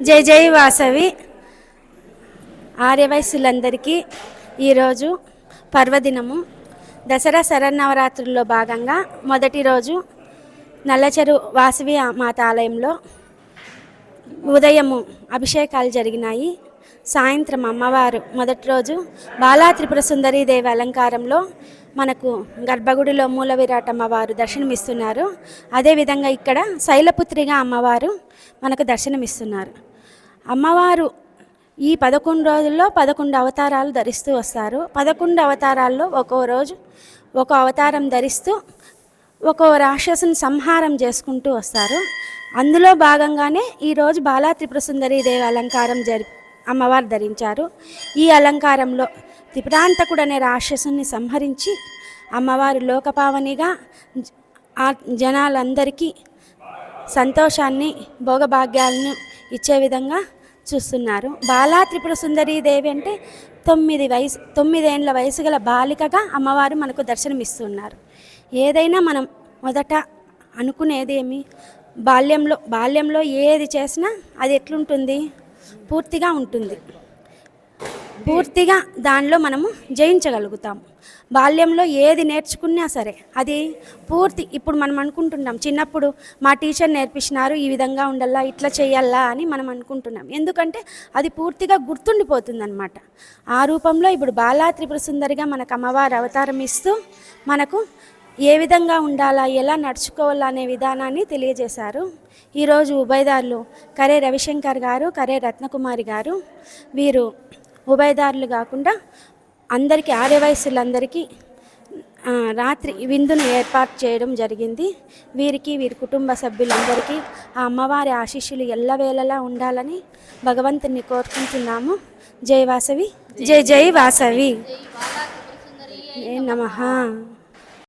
జై జై వాసవి. ఆర్యవయస్సులందరికీ ఈరోజు పర్వదినము. దసరా శరన్నవరాత్రుల్లో భాగంగా మొదటి రోజు నల్లచెరు వాసవి మాత ఆలయంలో ఉదయము అభిషేకాలు జరిగినాయి. సాయంత్రం అమ్మవారు మొదటి రోజు బాలా త్రిపుర సుందరీ దేవి అలంకారంలో మనకు గర్భగుడిలో మూల విరాట్ అమ్మవారు దర్శనమిస్తున్నారు. అదేవిధంగా ఇక్కడ శైలపుత్రిగా అమ్మవారు మనకు దర్శనమిస్తున్నారు. అమ్మవారు ఈ పదకొండు రోజుల్లో పదకొండు అవతారాలు ధరిస్తూ వస్తారు. పదకొండు అవతారాల్లో ఒక్కో రోజు ఒక అవతారం ధరిస్తూ ఒక్కో రాక్షసుని సంహారం చేసుకుంటూ వస్తారు. అందులో భాగంగానే ఈరోజు బాలా త్రిపుర సుందరి దేవి అలంకారం జరి అమ్మవారు ధరించారు. ఈ అలంకారంలో త్రిపురాంతకుడు అనే రాక్షసుని సంహరించి అమ్మవారు లోకపావనిగా ఆ జనాలందరికీ సంతోషాన్ని భోగభాగ్యాలను ఇచ్చే విధంగా చూస్తున్నారు. బాలా త్రిపుర సుందరీ దేవి అంటే తొమ్మిది వయసు తొమ్మిదేండ్ల వయసు గల బాలికగా అమ్మవారు మనకు దర్శనమిస్తున్నారు. ఏదైనా మనం మొదట అనుకునేది ఏమి బాల్యంలో బాల్యంలో ఏది చేసినా అది ఎట్లుంటుంది? పూర్తిగా ఉంటుంది. పూర్తిగా దానిలో మనము జయించగలుగుతాం. బాల్యంలో ఏది నేర్చుకున్నా సరే అది పూర్తి ఇప్పుడు మనం అనుకుంటున్నాం. చిన్నప్పుడు మా టీచర్ నేర్పించినారు ఈ విధంగా ఉండాలా ఇట్లా చేయాలా అని మనం అనుకుంటున్నాం. ఎందుకంటే అది పూర్తిగా గుర్తుండిపోతుందన్నమాట. ఆ రూపంలో ఇప్పుడు బాలా త్రిపుర సుందరిగా మనకు అమ్మవారు అవతారం ఇస్తూ మనకు ఏ విధంగా ఉండాలా ఎలా నడుచుకోవాలా అనే విధానాన్ని తెలియజేశారు. ఈరోజు ఉభయదారులు కరే రవిశంకర్ గారు కరే రత్నకుమారి గారు వీరు ఉభయదారులు కాకుండా అందరికీ ఆర్య వయస్సులందరికీ ఆ, రాత్రి విందును ఏర్పాటు చేయడం జరిగింది. వీరికి వీరి కుటుంబ సభ్యులందరికీ ఆ అమ్మవారి ఆశీస్సులు ఎల్లవేళలా ఉండాలని భగవంతుని కోరుకుంటున్నాము. జై వాసవి. జై జై వాసవి. ఏ నమః.